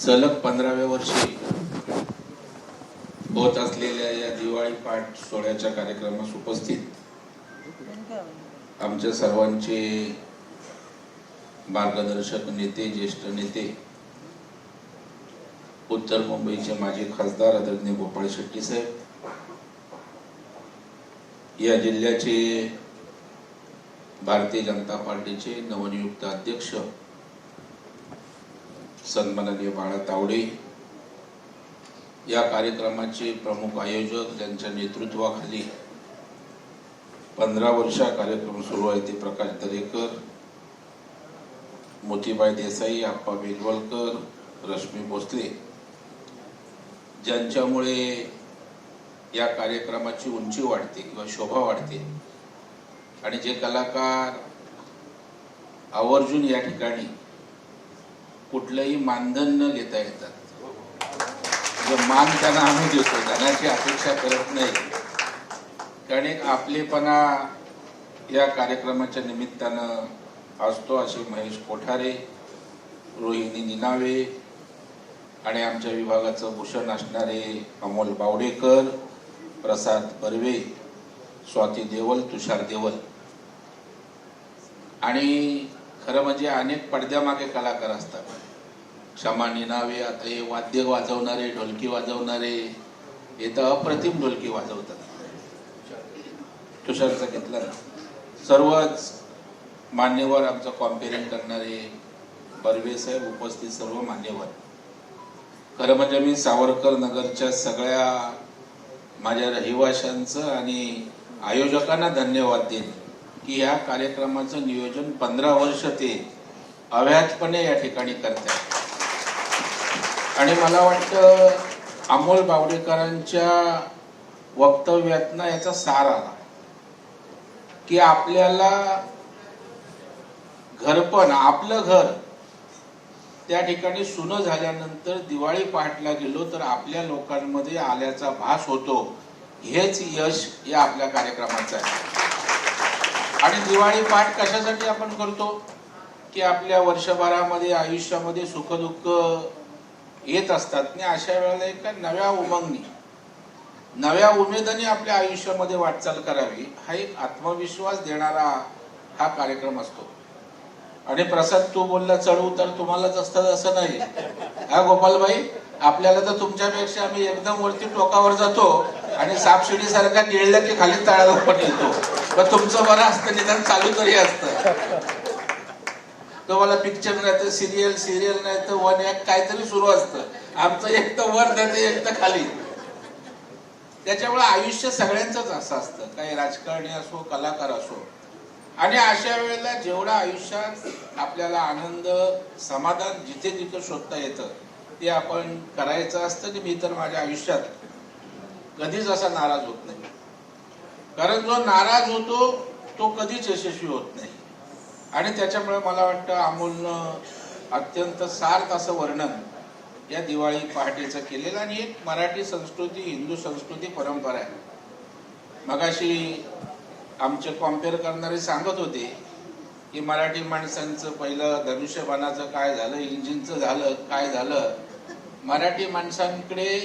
सलग पंधराव्या वर्षी होत असलेल्या या दिवाळी पाठ सोहळ्याच्या कार्यक्रमास उपस्थित आमच्या सर्वांचे मार्गदर्शक नेते ज्येष्ठ नेते उत्तर मुंबईचे माजी खासदार आदरणीय गोपाळ शेट्टी साहेब या जिल्ह्याचे भारतीय जनता पार्टीचे नवनियुक्त अध्यक्ष सन्माननीय बाळा तावडे. या कार्यक्रमाचे प्रमुख आयोजक ज्यांच्या नेतृत्वाखाली पंधरा वर्षा कार्यक्रम सुरू आहे ते प्रकाश दरेकर मोतीबाई देसाई आप्पा बेलवलकर रश्मी भोसले. ज्यांच्यामुळे या कार्यक्रमाची उंची वाढते किंवा शोभा वाढते. आणि जे कलाकार आवर्जून या ठिकाणी कुठलंही मानधन न घेता येतात. मान त्यांना आम्ही देतो धनाची अपेक्षा करत नाही. कारण एक आपलेपणा या कार्यक्रमाच्या निमित्तानं असतो असे महेश कोठारे रोहिणी निनावे आणि आमच्या विभागाचं भूषण असणारे अमोल बावडेकर प्रसाद बर्वे स्वाती देवल तुषार देवल. आणि खरं म्हणजे अनेक पडद्यामागे कलाकार असतात. क्षमा निनावे आता हे वाद्य वाजवणारे ढोलकी वाजवणारे हे तर अप्रतिम ढोलकी वाजवतात. तुषारचा घेतला ना. सर्वच मान्यवर आमचं कॉम्पेरिंग करणारे बर्वे साहेब उपस्थित सर्व मान्यवर. खरं म्हणजे मी सावरकर नगरच्या सगळ्या माझ्या रहिवाशांचं आणि आयोजकांना धन्यवाद देईन की या कार्यक्रमाचं नियोजन पंधरा वर्ष ते अव्याजपणे या ठिकाणी करतात आणि मला वाटतं अमोल बावडेकरांच्या वक्तव्यातनं याचा सार आला. की आपल्याला घरपण आपलं घर त्या ठिकाणी सुनं झाल्यानंतर दिवाळी पहाटला गेलो तर आपल्या लोकांमध्ये आल्याचा भास होतो. हेच यश या आपल्या कार्यक्रमाचं आहे. आणि दिवाळी पाठ कशासाठी आपण करतो? की आपल्या वर्षभरामध्ये आयुष्यामध्ये सुखदुःख येत असतात. आणि अशा वेळेला एका नव्या उमंगनी नव्या उमेदनी आपल्या आयुष्यामध्ये वाटचाल करावी हा एक आत्मविश्वास देणारा हा कार्यक्रम असतो. आणि प्रसाद तू बोलला चढ उतर तुम्हालाच असतात असं नाही. हा गोपालबाई आपल्याला तर तुमच्यापेक्षा आम्ही एकदम वरती टोकावर जातो आणि सापशिडी सारखा गिळलं की खाली तळाला पण येतो. पण तुमचं बरं असतं निदान चालू तरी असतं. तुम्हाला पिक्चर नाही तर सिरियल सिरियल नाही तर वन एक काहीतरी सुरू असतं. आमचं एक तर वर जातं एक तर खाली. त्याच्यामुळे आयुष्य सगळ्यांचंच असं असतं. काही राजकारणी असो कलाकार असो. आणि अशा वेळेला जेवढा आयुष्यात आपल्याला आनंद समाधान जिथे जिथे शोधता येतं ते आपण करायचं असतं की मी तर माझ्या आयुष्यात कधीच असा नाराज होत नाही. कारण जो नाराज होतो तो कधीच यशस्वी होत नाही. आणि त्याच्यामुळे मला वाटतं अमोलनं अत्यंत सार्थ असं वर्णन या दिवाळी पहाटेचं केलेलं. आणि एक मराठी संस्कृती हिंदू संस्कृती परंपरा आहे. मगाशी आमचे कॉम्पेअर करणारे सांगत होते की मराठी माणसांचं पहिलं धनुष्यबाणाचं काय झालं इंजिनचं झालं काय झालं? मराठी माणसांकडे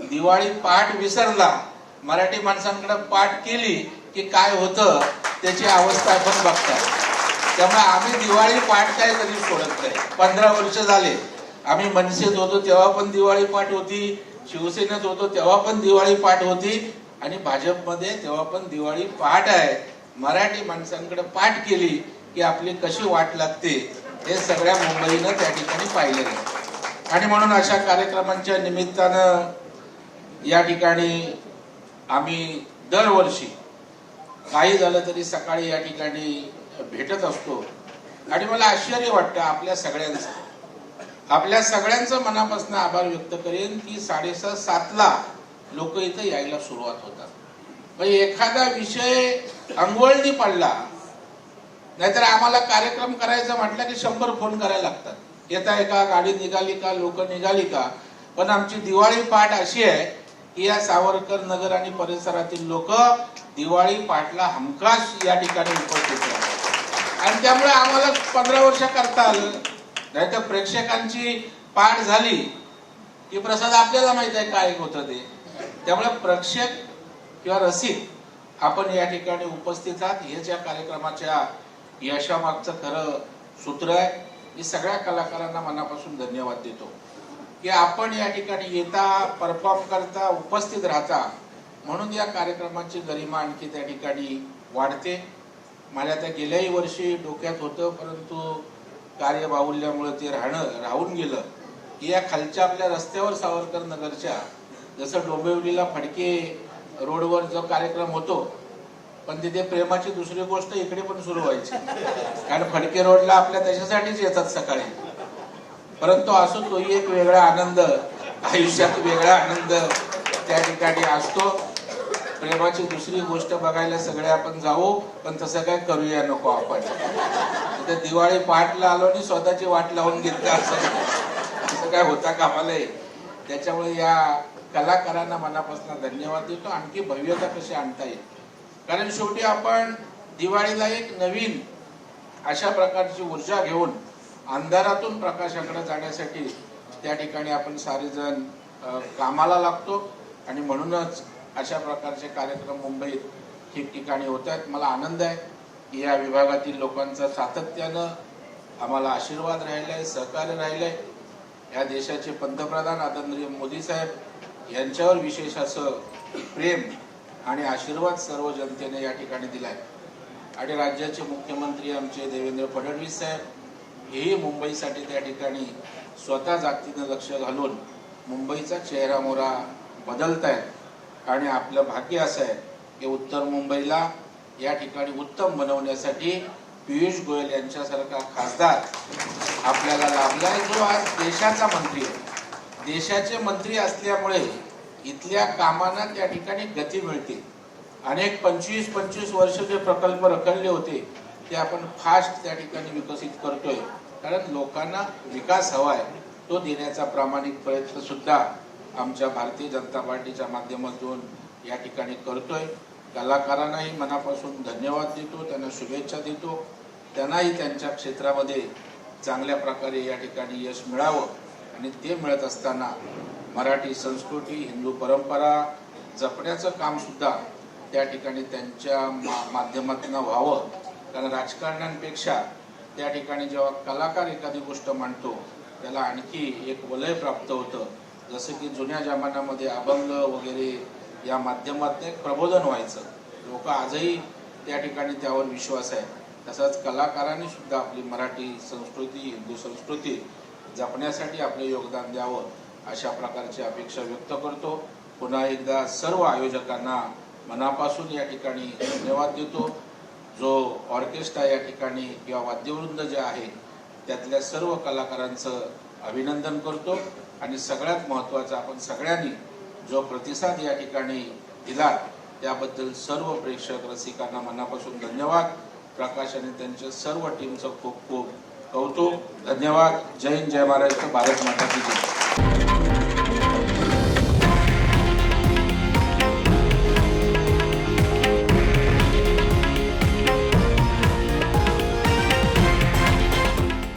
दिवाळी पाठ विसरला मराठी माणसांकडे पाठ केली की काय होतं? त्याची अवस्था आपण बघताय. त्यामुळे आम्ही दिवाळी पाठ काय कधी सोडत नाही. पंधरा वर्ष झाले. आम्ही मनसेत होतो तेव्हा पण दिवाळी पाठ होती. शिवसेनेत होतो तेव्हा पण दिवाळी पाठ होती. आणि भाजपमध्ये तेव्हा पण दिवाळी पाठ आहे. मराठी माणसांकडे पाठ केली की आपली कशी वाट लागते हे सगळ्या मुंबईनं त्या ठिकाणी पाहिलं आहे. आणि म्हणून अशा कार्यक्रमांच्या निमित्तानं या ठिकाणी आम्ही दरवर्षी काही झालं तरी सकाळी या ठिकाणी भेटत असतो. आणि मला आश्चर्य वाटतं आपल्या सगळ्यांचं. आपल्या सगळ्यांचं मनापासून आभार व्यक्त करेन की साडेसात सातला लोक इथं यायला सुरुवात होतात. म्हणजे एखादा विषय अंगवळणी पडला नाहीतर आम्हाला कार्यक्रम करायचा म्हटलं की शंभर फोन करायला लागतात. येत आहे का गाडी निघाली का लोक निघाली का? पण आमची दिवाळी पाठ अशी आहे की या सावरकर नगर आणि परिसरातील लोक दिवाळी पाठला हमखास या ठिकाणी उपस्थित राहतात. आणि त्यामुळे आम्हाला पंधरा वर्ष करता आलं नाही तर प्रेक्षकांची पाठ झाली की प्रसाद आपल्याला माहीत आहे काय होतं ते. त्यामुळे प्रेक्षक किंवा रसिक आपण या ठिकाणी उपस्थित आहात. हेच या कार्यक्रमाच्या यशामागचं खरं सूत्र आहे. मी सगळ्या कलाकारांना मनापासून धन्यवाद देतो. की आपण या ठिकाणी येता परफॉर्म करता उपस्थित राहता म्हणून या कार्यक्रमाची गरिमा आणखी त्या ठिकाणी वाढते. मला त्या गेल्याही वर्षी डोक्यात होतं परंतु कार्यबाहुल्यामुळे ते राहणं राहून गेलं. की या खालच्या आपल्या रस्त्यावर सावरकर नगरच्या जसं डोंबिवलीला फडके रोडवर जो कार्यक्रम होतो पण तिथे प्रेमाची दुसरी गोष्ट इकडे पण सुरू व्हायची. कारण फडके रोडला आपल्या त्याच्यासाठीच येतात सकाळी. परंतु असो तोही एक वेगळा आनंद आयुष्यात वेगळा आनंद त्या ठिकाणी असतो. प्रेमाची दुसरी गोष्ट बघायला सगळे आपण जाऊ पण तसं काय करूया नको आपण. इथे दिवाळी पाठ आलो आणि स्वतःची वाट लावून घेतली असं. असं काय होता कामाला त्याच्यामुळे या कलाकारांना मनापासून धन्यवाद देतो. आणखी भव्यता कशी आणता येईल? कारण शेवटी आपण दिवाळीला एक नवीन अशा प्रकारची ऊर्जा घेऊन अंधारातून प्रकाशाकडे जाण्यासाठी त्या ठिकाणी आपण सारेजण कामाला लागतो आणि म्हणूनच अशा प्रकारचे कार्यक्रम मुंबईत ठिकठिकाणी होत आहेत मला आनंद आहे की या विभागातील लोकांचा सातत्यानं आम्हाला आशीर्वाद राहिलाय सहकार्य राहिलंय. या देशाचे पंतप्रधान आदरणीय मोदी साहेब यांच्यावर विशेष असं प्रेम आणि आशीर्वाद सर्व जनतेने या ठिकाणी दिलाय. आणि राज्याचे मुख्यमंत्री आमचे देवेंद्र फडणवीस साहेब हेही मुंबईसाठी त्या ठिकाणी स्वतः जातीनं लक्ष घालून मुंबईचा चेहरा मोरा आहेत आणि आपलं भाग्य असं आहे की उत्तर मुंबईला या ठिकाणी उत्तम बनवण्यासाठी पियुष गोयल यांच्यासारखा खासदार आपल्याला लाभला आहे जो आज देशाचा मंत्री आहे. देशाचे मंत्री असल्यामुळे इथल्या कामांना त्या ठिकाणी गती मिळते. अनेक पंचवीस पंचवीस वर्ष जे प्रकल्प रखडले होते ते आपण फास्ट त्या ठिकाणी विकसित करतोय. कारण लोकांना विकास हवा आहे तो देण्याचा प्रामाणिक प्रयत्न सुद्धा आमच्या भारतीय जनता पार्टीच्या माध्यमातून या ठिकाणी करतोय. कलाकारांनाही मनापासून धन्यवाद देतो त्यांना शुभेच्छा देतो. त्यांनाही त्यांच्या क्षेत्रामध्ये चांगल्या प्रकारे या ठिकाणी यश मिळावं. आणि ते मिळत असताना मराठी संस्कृती हिंदू परंपरा जपण्याचं काम सुद्धा त्या ठिकाणी त्यांच्या मा माध्यमातून व्हावं. कारण राजकारण्यांपेक्षा त्या ठिकाणी जेव्हा कलाकार एखादी गोष्ट मांडतो त्याला आणखी एक वलय प्राप्त होतं. जसं की जुन्या जमान्यामध्ये अभंग वगैरे या माध्यमातून एक प्रबोधन व्हायचं. लोक आजही त्या ठिकाणी त्यावर विश्वास आहे. तसंच कलाकारांनी सुद्धा आपली मराठी संस्कृती हिंदू संस्कृती जपण्यासाठी आपले योगदान द्यावं अशा प्रकारची अपेक्षा व्यक्त करतो. पुन्हा एकदा सर्व आयोजकांना मनापासून या ठिकाणी धन्यवाद देतो. जो ऑर्केस्ट्रा या ठिकाणी किंवा वाद्यवृंद जे आहे त्यातल्या सर्व कलाकारांचं अभिनंदन करतो आणि सगळ्यात महत्त्वाचं आपण सगळ्यांनी जो प्रतिसाद या ठिकाणी दिला त्याबद्दल सर्व प्रेक्षक रसिकांना मनापासून धन्यवाद. प्रकाश आणि त्यांच्या सर्व टीमचं खूप खूप कौतुक. धन्यवाद. जय हिंद जय महाराष्ट्र. भारत माता की जय.